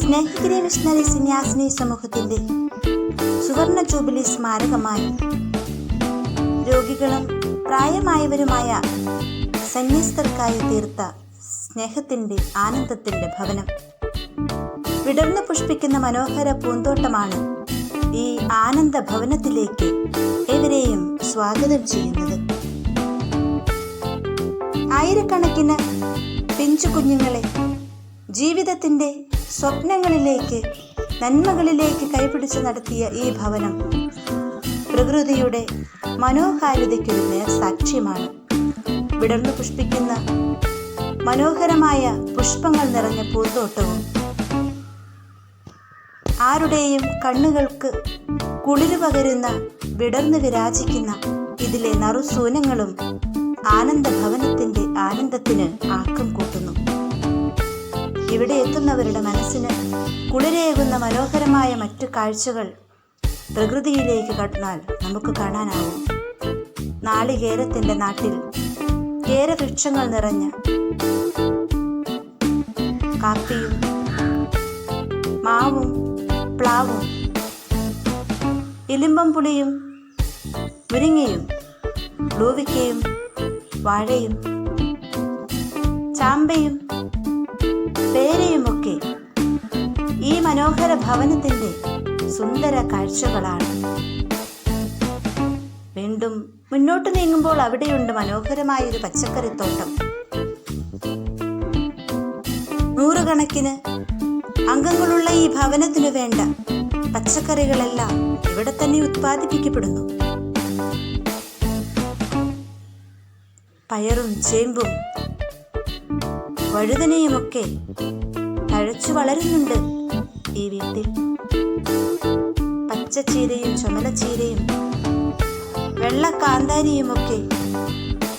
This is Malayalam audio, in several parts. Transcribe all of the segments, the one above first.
സ്നേഹിക്കിരി മിഷണറി സന്യാസിനി സമൂഹത്തിന്റെ സുവർണ ജൂബിലി സ്മാരകമായി രോഗികളും പ്രായമായവരുമായ സന്യസ്തർക്കായി തീർത്ത സ്നേഹത്തിന്റെ ആനന്ദത്തിന്റെ ഭവനം. വിടർന്നു പുഷ്പിക്കുന്ന മനോഹര പൂന്തോട്ടമാണ് ഈ ആനന്ദ ഭവനത്തിലേക്ക് ഏവരെയും സ്വാഗതം ചെയ്യുന്നത്. ആയിരക്കണക്കിന് പിഞ്ചു കുഞ്ഞുങ്ങളെ ജീവിതത്തിന്റെ സ്വപ്നങ്ങളിലേക്ക് നന്മകളിലേക്ക് കൈപിടിച്ച് നടത്തിയ ഈ ഭവനം പ്രകൃതിയുടെ മനോഹാരിതയ്ക്കൊരു നേർ സാക്ഷ്യമാണ്. വിടർന്നു പുഷ്പിക്കുന്ന മനോഹരമായ പുഷ്പങ്ങൾ നിറഞ്ഞ പൂന്തോട്ടവും ആരുടെയും കണ്ണുകൾക്ക് കുളിരു പകരുന്ന വിടർന്നു വിരാജിക്കുന്ന ഇതിലെ നറുസൂനങ്ങളും ആനന്ദഭവനത്തിന്റെ ആനന്ദത്തിന് ആക്കം കൂട്ടുന്നു. ഇവിടെ എത്തുന്നവരുടെ മനസ്സിന് കുളിരേകുന്ന മനോഹരമായ മറ്റു കാഴ്ചകൾ പ്രകൃതിയിലേക്ക് കടന്നാൽ നമുക്ക് കാണാനാവും നാളികേരത്തിന്റെ നാട്ടിൽ കേരവൃക്ഷങ്ങൾ നിറഞ്ഞ കാപ്പിയും മാവും പ്ലാവും ഇലിമ്പം പുളിയും മുരിങ്ങയും ബ്ലൂവിക്കയും വാഴയും ചാമ്പയും പേരയുമൊക്കെ ഈ മനോഹര ഭവനത്തിന്റെ സുന്ദര കാഴ്ചകളാണ്. വീണ്ടും മുന്നോട്ട് നീങ്ങുമ്പോൾ അവിടെയുണ്ട് മനോഹരമായൊരു പച്ചക്കറിത്തോട്ടം. നൂറുകണക്കിന് അംഗങ്ങളുള്ള ഈ ഭവനത്തിനു വേണ്ട പച്ചക്കറികളെല്ലാം ഇവിടെ തന്നെ ഉത്പാദിപ്പിക്കപ്പെടുന്നു. പയറും ചേമ്പും വഴുതനയുമൊക്കെ തഴച്ചു വളരുന്നുണ്ട് ഈ വീട്ടിൽ. പച്ചച്ചീരയും ചുമലച്ചീരയും വെള്ള കാന്താരിയുമൊക്കെ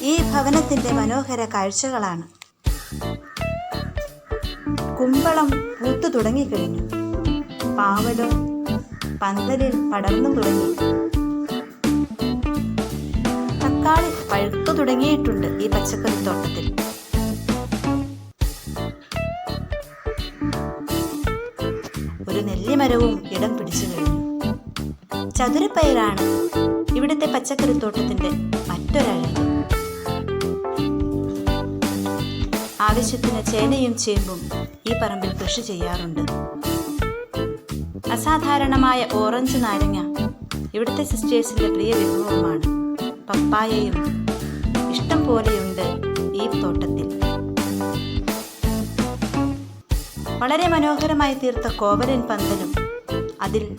ഈ ഭവനത്തിന്റെ മനോഹര കാഴ്ചകളാണ്. കുമ്പളം പൂത്തു തുടങ്ങിക്കഴിഞ്ഞു. പാവലും പന്തലിൽ പടർന്നു തുടങ്ങി. തക്കാളി പഴുത്തു തുടങ്ങിയിട്ടുണ്ട് ഈ പച്ചക്കറി തോട്ടത്തിൽ. ഒരു നെല്ലിമരവും ഇടം പിടിച്ചു കഴിഞ്ഞു. ചതുരപ്പയറാണ് ഇവിടുത്തെ പച്ചക്കറി തോട്ടത്തിന്റെ മറ്റൊരഴക് ആവശ്യത്തിന് ചേനയും ചേമ്പും ഈ പറമ്പിൽ കൃഷി ചെയ്യാറുണ്ട്. അസാധാരണമായ ഓറഞ്ച് നാരങ്ങ ഇവിടുത്തെ സിസ്റ്റേഴ്സിന്റെ പ്രിയ വിഭവമാണ് പപ്പായയും ഇഷ്ടം പോലെയുണ്ട് ഈ തോട്ടത്തിൽ. വളരെ മനോഹരമായി തീർത്ത കോവലൻ പന്തലും അതിൽ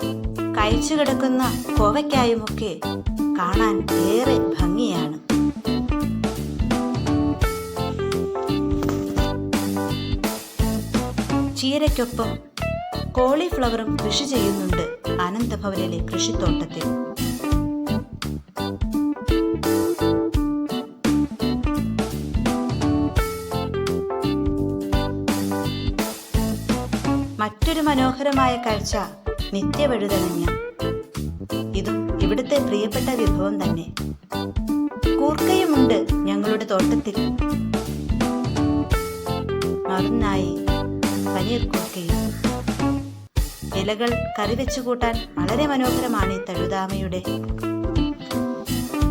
കഴിച്ചു കിടക്കുന്ന കോവയ്ക്കായുമൊക്കെ കാണാൻ ഏറെ ഭംഗിയാണ്. ചീരയ്ക്കൊപ്പം കോളിഫ്ലവറും കൃഷി ചെയ്യുന്നുണ്ട് ആനന്ദഭവനിലെ കൃഷിത്തോട്ടത്തിൽ. മറ്റൊരു മനോഹരമായ കാഴ്ച നിത്യവഴുതനങ്ങ. ഇതും ഇവിടുത്തെ പ്രിയപ്പെട്ട വിഭവം തന്നെ. കൂർക്കയുമുണ്ട് ഞങ്ങളുടെ തോട്ടത്തിൽ. മറുനായി പനീർ കൂർക്കയും. ഇലകൾ കറി വെച്ചു കൂട്ടാൻ വളരെ മനോഹരമാണ് ഈ തഴുതാമയുടെ.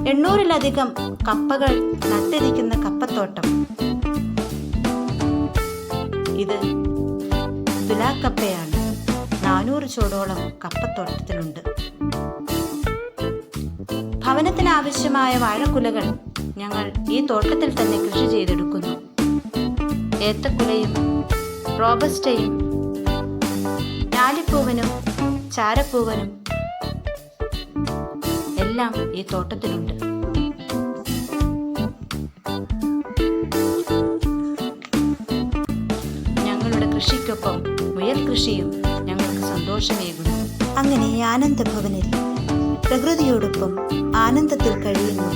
എണ്ണൂറിലധികം കപ്പകൾ നട്ടിരിക്കുന്ന കപ്പത്തോട്ടം. ഇത് തുലാക്കപ്പയാണ് നാനൂറ് ചൂടോളം കപ്പത്തോട്ടത്തിലുണ്ട്. ഭവനത്തിന് ആവശ്യമായ വാഴക്കുലകൾ ഞങ്ങൾ ഈ തോട്ടത്തിൽ തന്നെ കൃഷി ചെയ്തെടുക്കുന്നു. ഏത്തക്കുലയും റോബസ്റ്റയും ഞാലിപ്പൂവനും ചാരപ്പൂവനും എല്ലാം ഈ തോട്ടത്തിലുണ്ട്. ഞങ്ങളുടെ കൃഷിക്കൊപ്പം കൃഷിയും ഞങ്ങൾക്ക് സന്തോഷമേകുന്നു അങ്ങനെ ആനന്ദഭവനിൽ പ്രകൃതിയോടൊപ്പം ആനന്ദത്തിൽ കഴിയുന്നു